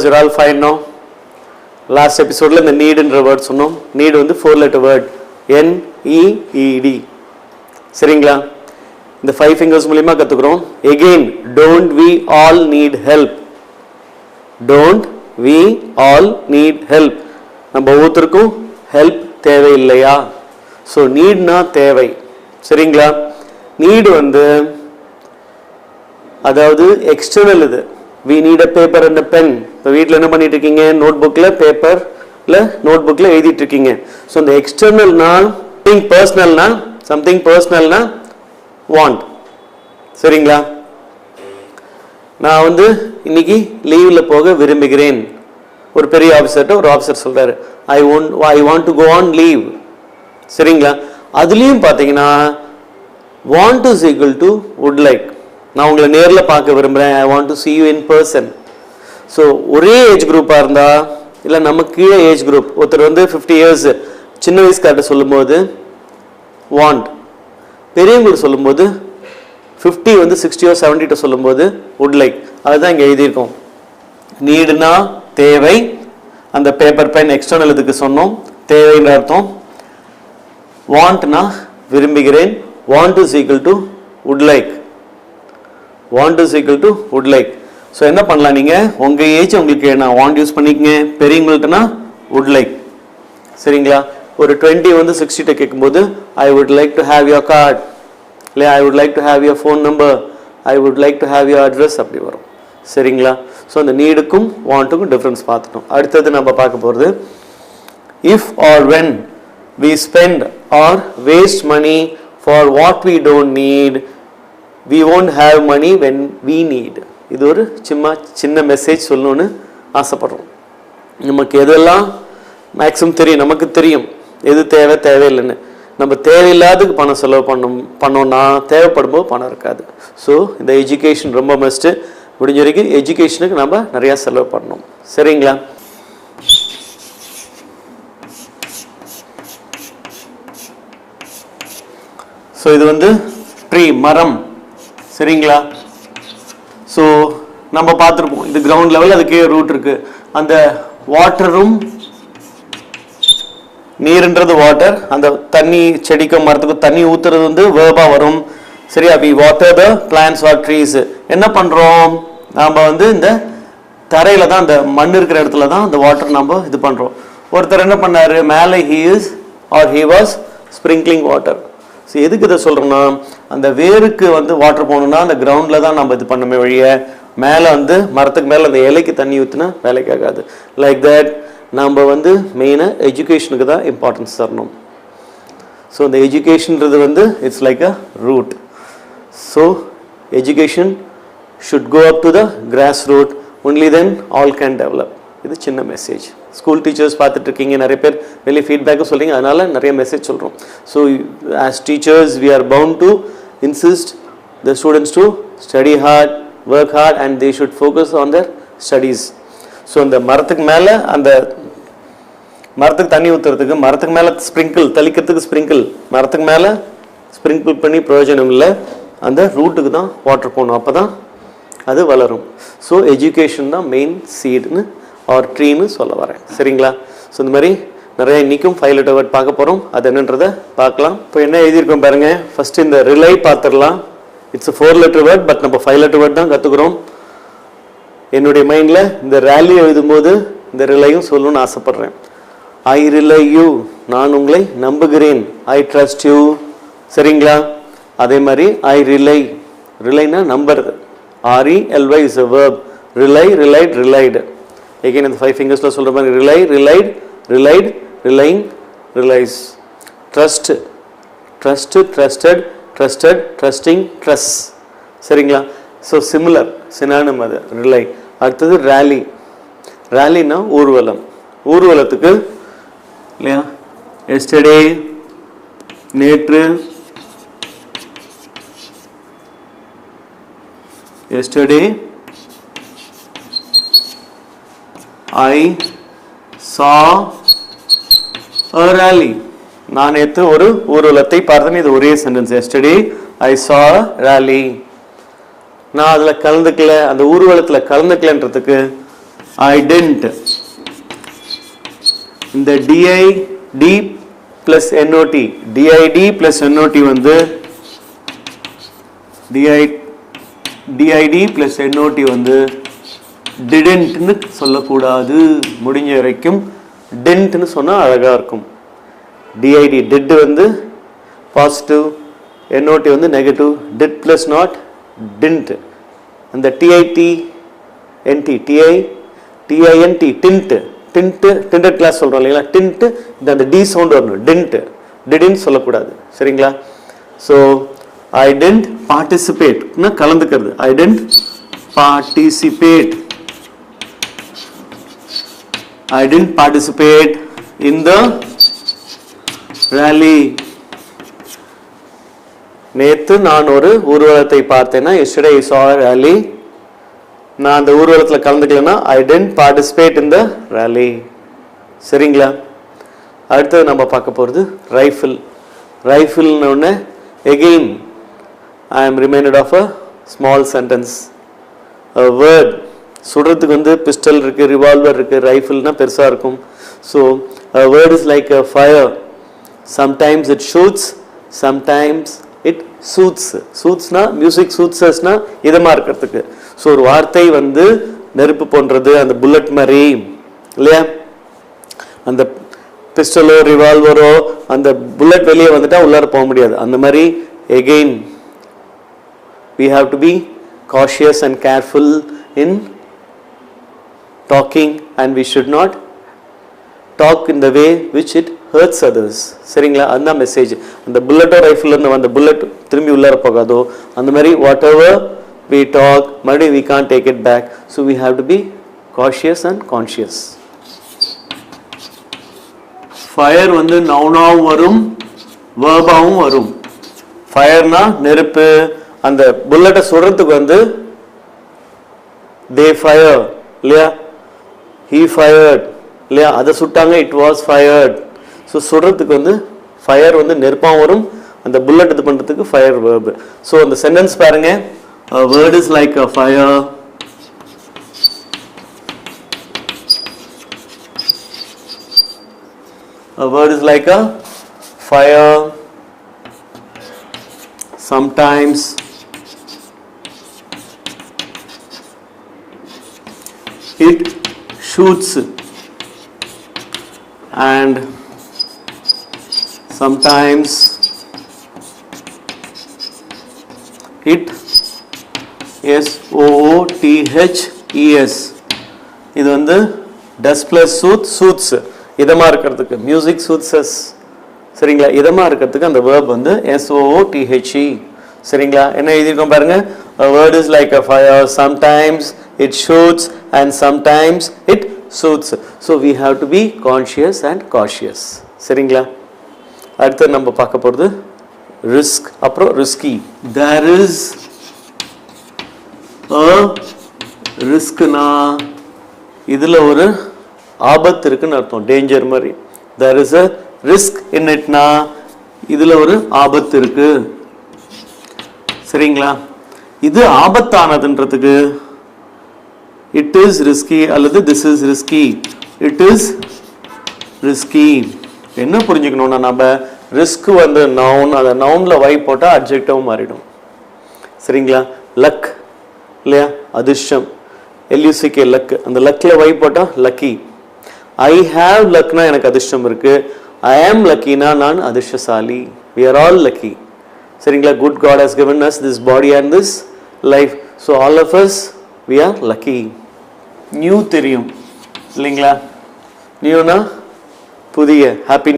Because you're all fine no last எபிசோடில் இந்த நீடுன்ற வேர்ட் சொன்னோம் நீடு வந்து four letter word N E E D சரிங்களா? இந்த ஃபைவ் ஃபிங்கர்ஸ் மூலியமா கற்றுக்குறோம் again don't we all need help don't we all need help நம்ம ஒவ்வொருத்தருக்கும் ஹெல்ப் தேவை இல்லையா ஸோ நீட்னா தேவை. சரிங்களா? நீடு வந்து அதாவது எக்ஸ்டர்னல் இது. We need a paper and a pen இப்போ வீட்டில் என்ன பண்ணிட்டு இருக்கீங்க நோட் புக்கில் பேப்பரில் நோட் புக்கில் எழுதிட்டு இருக்கீங்க ஸோ இந்த எக்ஸ்டர்னல்னா சம்திங் பர்சனல்னா சம்திங் பர்சனல்னா வாண்ட் சரிங்களா? நான் வந்து இன்னைக்கு லீவில் போக விரும்புகிறேன். ஒரு பெரிய ஆஃபீஸர்கிட்ட ஒரு ஆஃபீஸர் சொல்கிறார் I one I want to go on leave சரிங்களா? அதுலேயும் பார்த்தீங்கன்னா want is equal to would like நான் உங்களை நேரில் பார்க்க விரும்புகிறேன் I want to see you in person so ஒரே ஏஜ் குரூப்பாக இருந்தா இல்லை நம்ம கீழே ஏஜ் குரூப் ஒருத்தர் வந்து ஃபிஃப்டி இயர்ஸ் சின்ன வயசுக்கார்ட்ட சொல்லும்போது வாண்ட் பெரியவங்களுக்கு சொல்லும்போது ஃபிஃப்டி வந்து சிக்ஸ்டியோ செவன்ட்டிட்ட சொல்லும்போது உட் லைக் அதுதான் இங்கே எழுதியிருக்கோம். நீடுனா தேவை. அந்த பேப்பர் பென் எக்ஸ்டர்னல் இதுக்கு சொன்னோம். தேவைன்ற அர்த்தம். வாண்ட்னா விரும்புகிறேன். Want is equal to would like want is equal to would like so என்ன பண்ணலாம் நீங்கள் உங்கள் ஏஜ் உங்களுக்கு நான் வாண்ட் யூஸ் பண்ணிக்கங்க. பெரியவங்கள்ட்டனா வுட் லைக் சரிங்களா? ஒரு டுவெண்ட்டி வந்து சிக்ஸ்டிட்ட கேட்கும்போது I would like to have your card இல்லை I would like to have your phone number I would like to have your address அப்படி வரும். சரிங்களா? ஸோ அந்த நீடுக்கும் வாண்ட்டுக்கும் டிஃப்ரென்ஸ் பார்த்துட்டோம். அடுத்தது நம்ம பார்க்க போகிறது if or when we spend or waste money for what we don't need we won't have money when we need இது ஒரு சும்மா சின்ன மெசேஜ் சொல்லணும்னு ஆசைப்படுறோம். நமக்கு எதெல்லாம் மேக்ஸிமம் தெரியும்? நமக்கு தெரியும். எது தேவை தேவையில்லைன்னு. நம்ம தேவையில்லாததுக்கு பணம் செலவு பண்ணும் பண்ணோம்னா தேவைப்படும் போது பணம் இருக்காது. ஸோ இந்த எஜுகேஷன் ரொம்ப மஸ்ட்டு முடிஞ்ச வரைக்கும் எஜுகேஷனுக்கு நம்ம நிறையா செலவு பண்ணணும். சரிங்களா? ஸோ இது வந்து ட்ரீ மரம் சரிங்களா? நம்ம பார்த்துருப்போம். இது கிரவுண்ட் லெவல் அதுக்கே ரூட் இருக்கு. அந்த வாட்டரும் நீர்ன்றது வாட்டர் அந்த தண்ணி செடிக்கும் மரத்துக்கும் தண்ணி ஊற்றுறது வந்து வேர்பா வரும். சரியா? We water the plants or trees என்ன பண்ணுறோம் நாம் வந்து இந்த தரையில் தான் அந்த மண் இருக்கிற இடத்துல தான் அந்த வாட்டர் நம்ம இது பண்ணுறோம் ஒருத்தர் என்ன பண்ணார்? மேலே he is or he was sprinkling water so எதுக்கு இதை சொல்கிறோம்னா அந்த வேருக்கு வந்து வாட்டர் போகணுன்னா அந்த கிரவுண்டில் தான் நம்ம இது பண்ணுமே வழிய மேலே வந்து மரத்துக்கு மேலே அந்த இலைக்கு தண்ணி ஊற்றினா வேலைக்கு ஆகாது. லைக் தட் நம்ம வந்து மெயினாக எஜுகேஷனுக்கு தான் இம்பார்ட்டன்ஸ் தரணும். ஸோ இந்த எஜுகேஷன்றது வந்து it's like a root so education should go up to the grass root only then all can develop இது சின்ன மெசேஜ் ஸ்கூல் டீச்சர்ஸ் பார்த்துட்டு இருக்கீங்க நிறைய பேர் வெளியே ஃபீட்பேக்கும் சொல்கிறீங்க அதனால் நிறைய மெசேஜ் சொல்கிறோம் so as teachers we are bound to insist the students to study hard work hard and they should focus on their studies so அந்த மரத்துக்கு மேலே அந்த மரத்துக்கு தண்ணி ஊற்றுறதுக்கு மரத்துக்கு மேலே ஸ்ப்ரிங்கிள் தெளிக்கிறதுக்கு ஸ்ப்ரிங்கிள் மரத்துக்கு மேலே ஸ்ப்ரிங்கிள் பண்ணி பிரயோஜனம் இல்லை. அந்த ரூட்டுக்கு தான் வாட்டர் போகணும் அப்போ தான் அது வளரும். ஸோ எஜுகேஷன் தான் மெயின் சீடுன்னு ஆர் ட்ரீன்னு சொல்ல வரேன். சரிங்களா? ஸோ இந்த மாதிரி நிறைய இன்றைக்கும் ஃபைவ் லெட்டர் வேர்ட் பார்க்க போகிறோம் அது என்னன்றதை பார்க்கலாம். இப்போ என்ன எழுதியிருக்கோம் பாருங்கள் ஃபஸ்ட்டு இந்த ரிலை பார்த்துடலாம். It's four letter word but நம்ம ஃபைவ் லெட்டர் வேர்ட் தான் கற்றுக்குறோம் என்னுடைய மைண்டில் இந்த ரேலி எழுதும்போது இந்த ரிலையும் சொல்லணும்னு ஆசைப்பட்றேன். ஐ ரிலை யூ நான் உங்களை நம்புகிறேன். ஐ ட்ரஸ்ட் யூ சரிங்களா? அதே மாதிரி ஐ ரிலை ரிலைனா நம்புறது R E L Y is a verb rely relied relied again இந்த ஃபைவ் ஃபிங்கர்ஸில் சொல்கிற மாதிரி rely relied relied relying relies trust trust trusted trusted trusting trusts சரிங்களா? ஸோ சிமிலர் சினானம் அது ரிலை அடுத்தது ரேலி ரேலினா ஊர்வலம். ஊர்வலத்துக்கு இல்லையா? எஸ்டர்டே நேற்று எஸ்டர்டே ஐ சா a rally. நான் நேற்று ஒரு ஊர்வலத்தை பார்த்தேன். இது ஒரே சென்டென்ஸ் எஸ்டடி ஐ சா ரேலி நான் அதில் கலந்துக்கல அந்த ஊர்வலத்தில் கலந்துக்கலன்றதுக்கு ஐ டென்ட் இந்த D I D plus N O T D I D plus N O T வந்து D I D I D plus N O T வந்து டிடென்ட்னு சொல்லக்கூடாது. முடிஞ்ச வரைக்கும் டென்ட்னு சொன்னால் அழகாக இருக்கும். டிஐடி டெட் வந்து பாசிட்டிவ் என்ஓடி வந்து negative did plus not didn't அந்த D I D N T D I D I N T tint tint tinted glass சொல்கிறோம் இல்லைங்களா? டின்ட்டு இந்த அந்த டி சவுண்ட் வரணும். டின்ட்டு டிடின்னு சொல்லக்கூடாது. சரிங்களா? ஸோ ஐ டென்ட் பார்ட்டிசிபேட்னா கலந்துக்கிறது? I didn't participate I didn't participate in the rally நேத்து நான் ஒரு ஊர்வலத்தை பார்த்தேன்னா எஸ்டே இஸ் ஆர் ரேலி நான் அந்த ஊர்வலத்தில் கலந்துக்கலன்னா I didn't participate in the rally சரிங்களா? அடுத்தது நம்ம பார்க்க போகிறது ரைஃபிள் ரைஃபிள்னு ஒன்று again I am reminded of a small sentence word சுடுறதுக்கு வந்து பிஸ்டல் இருக்குது ரிவால்வர் இருக்குது ரைஃபிள்னால் பெருசாக இருக்கும். So word is like a fire sometimes it shoots sometimes it suits சூட்ஸ்னா music சூட்ஸஸ்னா இதமா இருக்கிறதுக்கு. ஸோ ஒரு வார்த்தை வந்து நெருப்பு போன்றது அந்த புல்லட் மாதிரி இல்லையா? அந்த பிஸ்டலோ ரிவால்வரோ அந்த புல்லட் வெளியே வந்துட்டா உள்ளார போக முடியாது. அந்த மாதிரி again we have to be cautious and careful in talking and we should not talk in the way which it hurts others சரிங்களா? அதுதான் மெசேஜ் அந்த புல்லட்டோ ரைஃபிள்லேருந்து வந்த புல்லட் திரும்பி உள்ளார போகாதோ? அந்த மாதிரி வாட் எவர் வி டாக் மறுபடியும் we can take it back so we have to be cautious and conscious fire வந்து நவுனாவும் வரும் வேர்பாவும் வரும். ஃபயர்னா நெருப்பு. அந்த புல்லட்டை சுடுறதுக்கு வந்து தே ஃபயர் இல்லையா? ஹீ ஃபயர்ட் இல்லையா? அதை சுட்டாங்க இட் வாஸ் ஃபயர்ட் ஸோ சுடுறதுக்கு வந்து ஃபயர் வந்து நெருப்பாக வரும். அந்த புல்லட் இது பண்ணுறதுக்கு ஃபயர் வேர்பு ஸோ அந்த சென்டென்ஸ் பாருங்க. Word is like a fire A word is like a fire. Sometimes. It shoots. And sometimes it S O O T H E S. இது வந்து டஸ் பிளஸ் சூத் சூத்ஸ் இதமாக இருக்கிறதுக்கு மியூசிக் சூத்ஸஸ் சரிங்களா? இதமாக இருக்கிறதுக்கு அந்த வேர்ப் வந்து எஸ்ஓஓ டிஹெச்இ சரிங்களா? என்ன எழுதியிருக்கோம் பாருங்க? Word is like a fire sometimes it shoots and sometimes it suits so we have to be conscious and cautious சரிங்களா? அடுத்து நம்ம பார்க்க போகிறது ரிஸ்க் அப்புறம் ரிஸ்கி தேர் இஸ் ரிஸ்க்னா இதில் ஒரு ஆபத்து இருக்குன்னு அர்த்தம் டேஞ்சர் மாதிரி. There is a risk in இட்னா இதில் ஒரு ஆபத்து இருக்கு. சரிங்களா? இது ஆபத்தானதுன்றதுக்கு இட் இஸ் ரிஸ்கி அல்லது this is risky it is risky என்ன புரிஞ்சுக்கணும்னா நம்ம ரிஸ்க் வந்து நவுன் அந்த நவுனில் வை போட்டால் அப்ஜெக்டிவ் மாறிடும். சரிங்களா? லக் இல்லையா? அதிர்ஷ்டம். எல்யூசிகே லக் அந்த லக்கில் வை போட்டால் லக்கி ஐ ஹாவ் லக்னா எனக்கு அதிர்ஷ்டம் இருக்கு. ஐ ஆம் லக்கினா நான் அதிர்ஷ்டசாலி. வி ஆர் ஆல் லக்கி சரிங்களா? Good God has given us this body and this life so all of us we are lucky new தெரியும். இல்லைங்களா? நியூனா புதிய ஹாப்பி